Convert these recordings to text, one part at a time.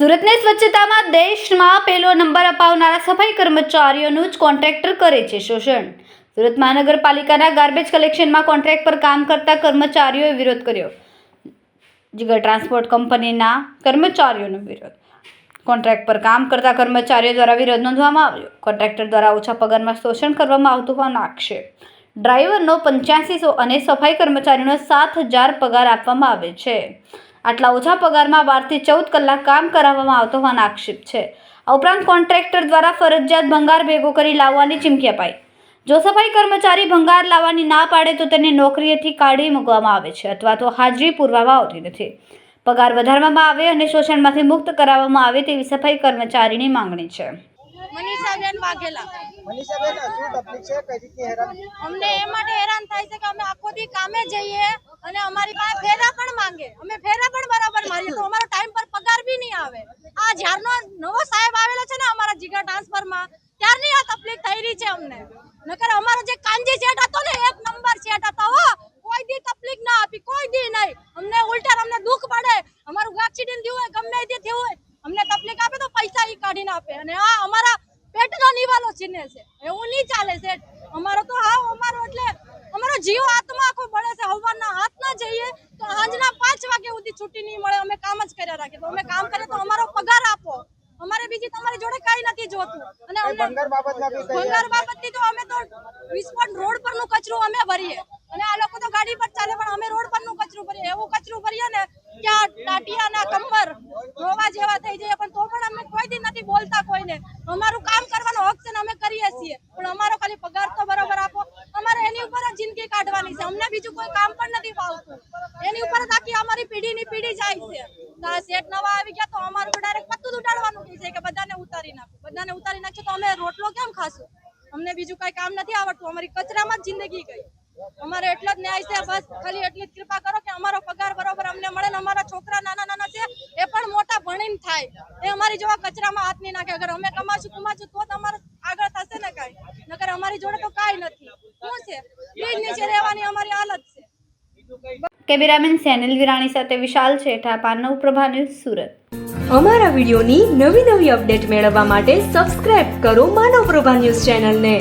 સુરતની સ્વચ્છતામાં દેશમાં પહેલો નંબર અપાવનારા સફાઈ કર્મચારીઓનું જ કોન્ટ્રાક્ટર કરે છે શોષણ. સુરત મહાનગરપાલિકાના ગાર્બેજ કલેક્શનમાં કોન્ટ્રાક્ટ પર કામ કરતા કર્મચારીઓએ વિરોધ કર્યો. જીગર ટ્રાન્સપોર્ટ કંપનીના કર્મચારીઓનો વિરોધ. કોન્ટ્રાક્ટ પર કામ કરતા કર્મચારીઓ દ્વારા વિરોધ નોંધવામાં આવ્યો. કોન્ટ્રાક્ટર દ્વારા ઓછા પગારમાં શોષણ કરવામાં આવતું હોવાનો આક્ષેપ. ડ્રાઈવરનો પંચ્યાસીસો અને સફાઈ કર્મચારીનો સાત હજાર પગાર આપવામાં આવે છે. આટલા ઓછા પગારમાં બારથી ચૌદ કલાક કામ કરાવવામાં આવતો હોવાનો આક્ષેપ છે. આ ઉપરાંત કોન્ટ્રાક્ટર દ્વારા ફરજિયાત ભંગાર ભેગો કરી લાવવાની ચીમકી અપાઈ. જો સફાઈ કર્મચારી ભંગાર લાવવાની ના પાડે તો તેને નોકરીએથી કાઢી મૂકવામાં આવે છે અથવા તો હાજરી પૂરવામાં આવતી નથી. પગાર વધારવામાં આવે અને શોષણમાંથી મુક્ત કરાવવામાં આવે તેવી સફાઈ કર્મચારીની માંગણી છે. મનીષાબેન વાઘેલા. મનીષાબેન શું તકલીફ છે? કઈ રીતની હેરાન? અમને એ માટે હેરાન થાય છે કે અમે આખો દી કામે જઈએ અને અમારી પાસે ફેરા પણ માંગે. અમે ફેરા પણ બરાબર મારીએ તો અમારો ટાઈમ પર પગાર બી નહીં આવે. આ જ્યારનો નવો સાહેબ આવેલો છે ને અમારા જીગા ટ્રાન્સફરમાં ત્યારની આ તકલીફ થઈ રહી છે અમને. નકર અમારો જે કાંજી સેટ હતો ને એક નંબર સેટ હતો હો કોઈ દી તકલીફ ના આપી કોઈ દી નહીં. અમને ઉલટા અમને દુઃખ પડે અમારું એક્સિડન્ટ થયું હોય ગમે તે થયું હોય અમને તકલીફ આપે તો પૈસા ઈ કાઢીને આપે અને આ અમારા પેટનો નિવાલો છીને છે. એવું નહીં ચાલે છે અમારો તો હાવ અમારો એટલે અમારો જીવ આત્મા આખો બળે છે. હવારના હાથ ના જઈએ તો સાંજના પાંચ વાગે સુધી છૂટી નહીં મળે. અમે કામ જ કર્યા રાખીએ તો અમે કામ કરીએ તો અમારો પગાર આપો. અમારે બીજી તમારી જોડે કઈ નથી જોતું. અને અમને ભંગાર બાબતથી તો અમે તો વિસ્ફોટ રોડ પરનું કચરું અમે ભરીએ. અને આ લોકો તો ગાડી પર ચાલે પણ અમે રોડ પરનું કચરું ભરીએ. એવું કચરું ભરીએ ને કે આ ટાટિયાના કમર રોવા જેવા થઈ જાય. પણ તો પણ અમે કોઈ દી નથી બોલતા કોઈને. અમારું કામ કરવાનો હક છે ને અમે કરીએ છીએ. પણ અમારો ખાલી પગાર તો બરોબર આપો. અમારે એની ઉપર જ જિંદગી કાઢવાની છે. અમને બીજું કોઈ કામ પણ નથી ફાવતું. એની ઉપર જ આખી અમારી પેઢીની પેઢી જાય છે. શેઠ નવા આવી ગયા તો અમારું ડાયરેક્ટ પત્તું ઉડાડવાનું કહે છે કે બધાને ઉતારી નાખો. બધાને ઉતારી નાખશો તો અમે રોટલો કેમ ખાશું? અમને બીજું કઈ કામ નથી આવડતું. અમારી કચરામાં જ જિંદગી ગઈ. અમારે એટલો જ ન્યાય છે. બસ ખાલી એટલી જ કૃપા કરો કે અમારો અમને મળે ને અમારા છોકરા નાના નાના છે એ પણ મોટા ભણીને થાય. એ અમારી જેવા કચરામાં હાથ નહીં નાખે. અગર અમે કમાશું કમાશું તો જ અમારે આગળ થશે ને કાંઈ. નકર અમારી જોડે તો કાંઈ નથી. શું છે? બ્રિજ નીચે રહેવાની અમારી હાલત છે. કેમેરામેન સેનિલ વિરાણી સાથે વિશાલ છેઠા પાનવ પ્રભા ન્યૂઝ સુરત. અમારા વિડીયોની નવી નવી અપડેટ મેળવવા માટે સબસ્ક્રાઇબ કરો માનવ પ્રભા ન્યૂઝ ચેનલને.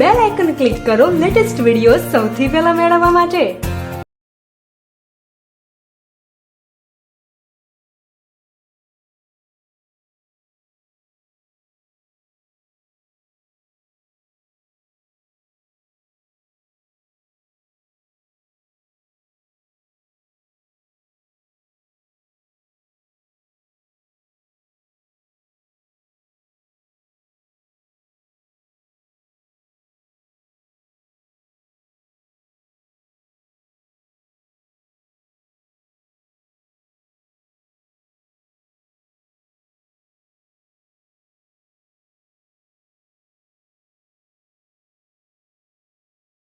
બેલ આઇકન ક્લિક કરો લેટેસ્ટ વીડિયો સૌથી પહેલા મેળવવા માટે.